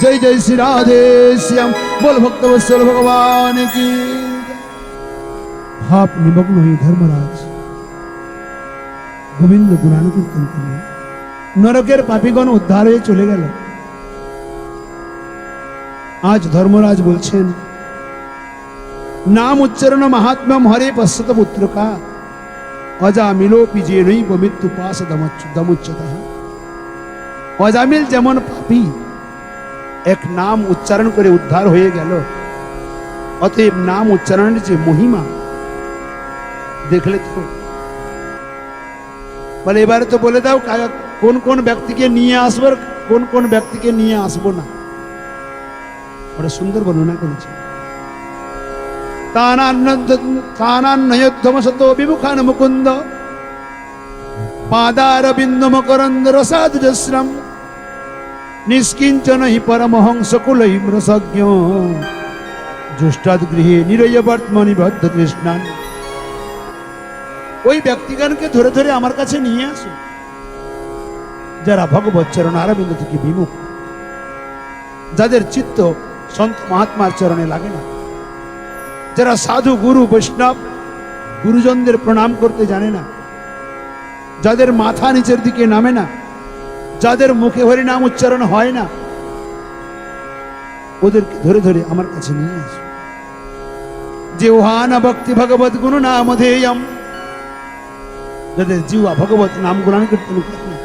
জয় জয় শ্রী রাধে শ্যাম। বল ভক্তবৎসল ভগবান কি ভাব নিমগ্ন হয়ে ধর্মরাজ। গোবিন্দ গুণানুকীর্তন করলেন। নরকের পাপীগণ উদ্ধার হয়ে চলে গেল। আজ ধর্মরাজ বলছেন, নাম উচ্চারণ মাহাত্ম্যম হরে পশ্যত পুত্রকা। অজামিলোপি যে নৈব মৃত্যু পাশ দমুচ্যত অজামিল যেমন পাপী এক নাম উচ্চারণ করে উদ্ধার হয়ে গেল। অতএব নাম উচ্চারণের যে মহিমা, দেখলে তো বলে, এবারে তো বলে দাও কোন কোন ব্যক্তিকে নিয়ে আসব কোন কোন ব্যক্তিকে নিয়ে আসব না। ওটা সুন্দর বর্ণনা করেছে। মুকুন্দ। পাদারবিন্দ মকরন্দ রসাদুজস্রম নিষ্কিঞ্চন হি পরমহংস কুলই রসজ্ঞ নিরয় বর্তমানি বদ্ধ কৃষ্ণান ওই ব্যক্তিগণকে ধরে ধরে আমার কাছে নিয়ে আসো। যারা ভগবত চরণ আরবিন্দ থেকে বিমুখ। যাদের চিত্ত সন্ত মহাত্মার চরণে লাগে না। যারা সাধু, গুরু, বৈষ্ণব, গুরুজনদের প্রণাম করতে জানে না। যাদের মাথা নিচের দিকে নামে না। যাদের মুখে হরি নাম উচ্চারণ হয় না, ওদেরকে ধরে ধরে আমার কাছে নিয়ে আসো। যে ওহানা ভক্তি ভগবত গুণ নাম ধেয়ম। যাদের জীবা ভগবত নাম গুণান কীর্তন করে না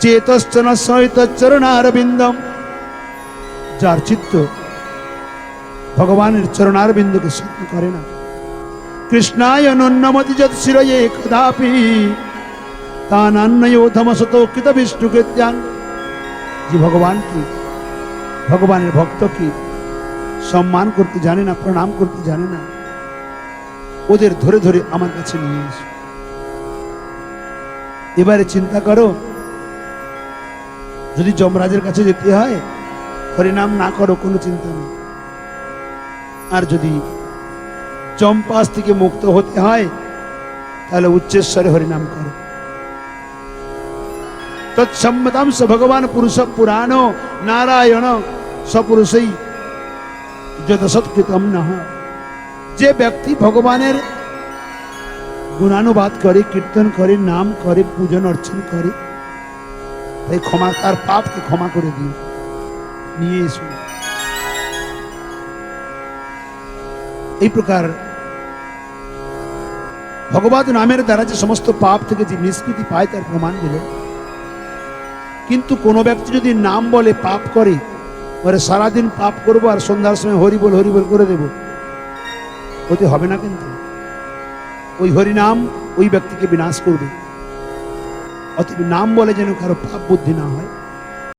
চেতশ্চন সহিত চরণারবিন্দম। যার চিত্ত ভগবানের চরণার বিন্দুকে স্মরণ করে না। কৃষ্ণায় নন্নমতি যত শিরয়ে কদাপি। কৃত যে ভগবান কি? ভগবানের ভক্ত কি? সম্মান করতে জানে না, প্রণাম করতে জানে না। ওদের ধরে ধরে আমার কাছে নিয়ে এসো। এবারে চিন্তা করো, যদি যমরাজের কাছে যেতে হয়, হরিনাম না করো, কোনো চিন্তা নেই। আর যদি জম্পাস থেকে মুক্ত হতে হয়, তাহলে উচ্চেশ্বরে হরিনাম করো। তৎসম্মতাম স ভগবান পুরুষ পুরাণ নারায়ণ সপুরুষই যত সৎকৃতম নহ যে ব্যক্তি ভগবানের গুণানুবাদ করে কীর্তন করে নাম করে পূজন অর্চন করে তাই ক্ষমা তার পাপকে ক্ষমা করে দিও নিয়ে এসো এই প্রকার ভগবত নামের দ্বারা যে সমস্ত পাপ থেকে যে নিষ্কৃতি পায়, তার প্রমাণ দিল কিন্তু কোনো ব্যক্তি যদি নাম বলে পাপ করে, পরে সারাদিন পাপ করব আর সন্ধ্যার সময় হরিবল হরিবল করে দেব, ওতে হবে না কিন্তু। ওই হরিনাম ওই ব্যক্তিকে বিনাশ করবে। অতএব নাম বলে যেন কারও পাপ বুদ্ধি না হয়।